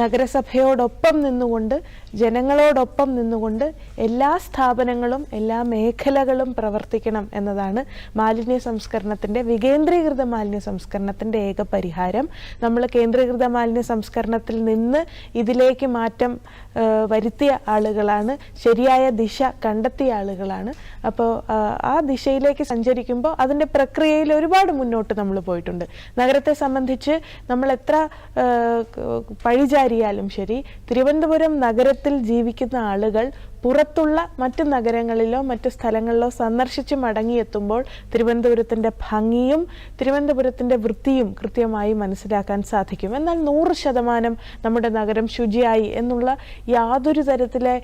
നഗരസഭയോടൊപ്പം നിന്നുകൊണ്ട് ജനങ്ങളോടൊപ്പം നിന്നുകൊണ്ട് എല്ലാ സ്ഥാപനങ്ങളും എല്ലാ മേഖലകളും പ്രവർത്തിക്കണം എന്നതാണ് മാലിന്യ സംസ്കരണത്തിന്റെ വികേന്ദ്രീകൃത മാലിന്യ സംസ്കരണത്തിന്റെ ഏക പരിഹാരം. നമ്മൾ കേന്ദ്രീകൃത മാലിന്യ സംസ്കരണത്തിൽ നിന്ന് ഇതിലേക്ക് മാറ്റം വരുത്തിയ ആളുകളാണ് ശരിയായ ദിശ കണ്ടെത്തിയ ആളുകളാണ്. അപ്പോൾ ആ ദിശയിലേക്ക് സഞ്ചരിക്കുമ്പോൾ അതിന്റെ പ്രക്രിയയിൽ ഒരുപാട് മുന്നോട്ട് നമ്മൾ പോയിട്ടുണ്ട്. നഗരത്തെ സംബന്ധിച്ച് നമ്മൾ എത്ര ആ, ക- ശരി തിരുവനന്തപുരം നഗരത്തിൽ ജീവിക്കുന്ന ആളുകൾ പുറത്തുള്ള മറ്റ് നഗരങ്ങളിലോ മറ്റ് സ്ഥലങ്ങളിലോ സന്ദർശിച്ച് മടങ്ങിയെത്തുമ്പോൾ തിരുവനന്തപുരത്തിന്റെ ഭംഗിയും തിരുവനന്തപുരത്തിന്റെ വൃത്തിയും കൃത്യമായി മനസ്സിലാക്കാൻ സാധിക്കും. എന്നാൽ നൂറ് ശതമാനം നമ്മുടെ നഗരം ശുചിയായി എന്നുള്ള യാതൊരു തരത്തിലെ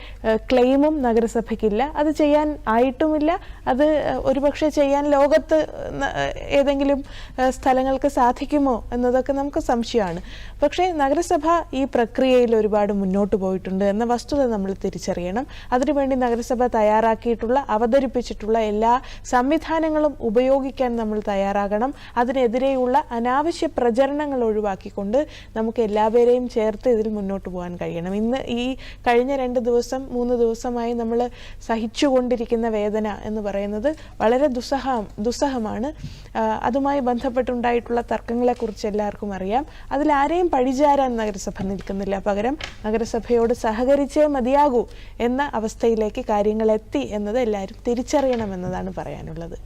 ക്ലെയിമും നഗരസഭയ്ക്കില്ല. അത് ചെയ്യാൻ ആയിട്ടുമില്ല. അത് ഒരുപക്ഷെ ചെയ്യാൻ ലോകത്ത് ഏതെങ്കിലും സ്ഥലങ്ങൾക്ക് സാധിക്കുമോ എന്നതൊക്കെ നമുക്ക് സംശയമാണ്. പക്ഷേ നഗരസഭ ഈ പ്രക്രിയയിൽ ഒരുപാട് മുന്നോട്ട് പോയിട്ടുണ്ട് എന്ന വസ്തുത നമ്മൾ തിരിച്ചറിയണം. അതിനുവേണ്ടി നഗരസഭ തയ്യാറാക്കിയിട്ടുള്ള അവതരിപ്പിച്ചിട്ടുള്ള എല്ലാ സംവിധാനങ്ങളും ഉപയോഗിക്കാൻ നമ്മൾ തയ്യാറാകണം. അതിനെതിരെയുള്ള അനാവശ്യ പ്രചരണങ്ങൾ ഒഴിവാക്കിക്കൊണ്ട് നമുക്ക് എല്ലാവരെയും ചേർത്ത് ഇതിൽ മുന്നോട്ട് പോകാൻ കഴിയണം. ഇന്ന് ഈ കഴിഞ്ഞ രണ്ട് ദിവസം മൂന്ന് ദിവസമായി നമ്മൾ സഹിച്ചുകൊണ്ടിരിക്കുന്ന വേദന എന്ന് പറയുന്നത് വളരെ ദുസ്സഹ ദുസ്സഹമാണ്. അതുമായി ബന്ധപ്പെട്ടുണ്ടായിട്ടുള്ള തർക്കങ്ങളെക്കുറിച്ച് എല്ലാവർക്കും അറിയാം. അതിൽ ആരെയും പഴിചാരാൻ നഗരസഭ നിൽക്കുന്നില്ല. പകരം നഗരസഭയോട് സഹകരിച്ചേ മതിയാകൂ എന്ന അവസ്ഥയിലേക്ക് കാര്യങ്ങൾ എത്തി എന്നത് എല്ലാവരും തിരിച്ചറിയണമെന്നതാണ് പറയാനുള്ളത്.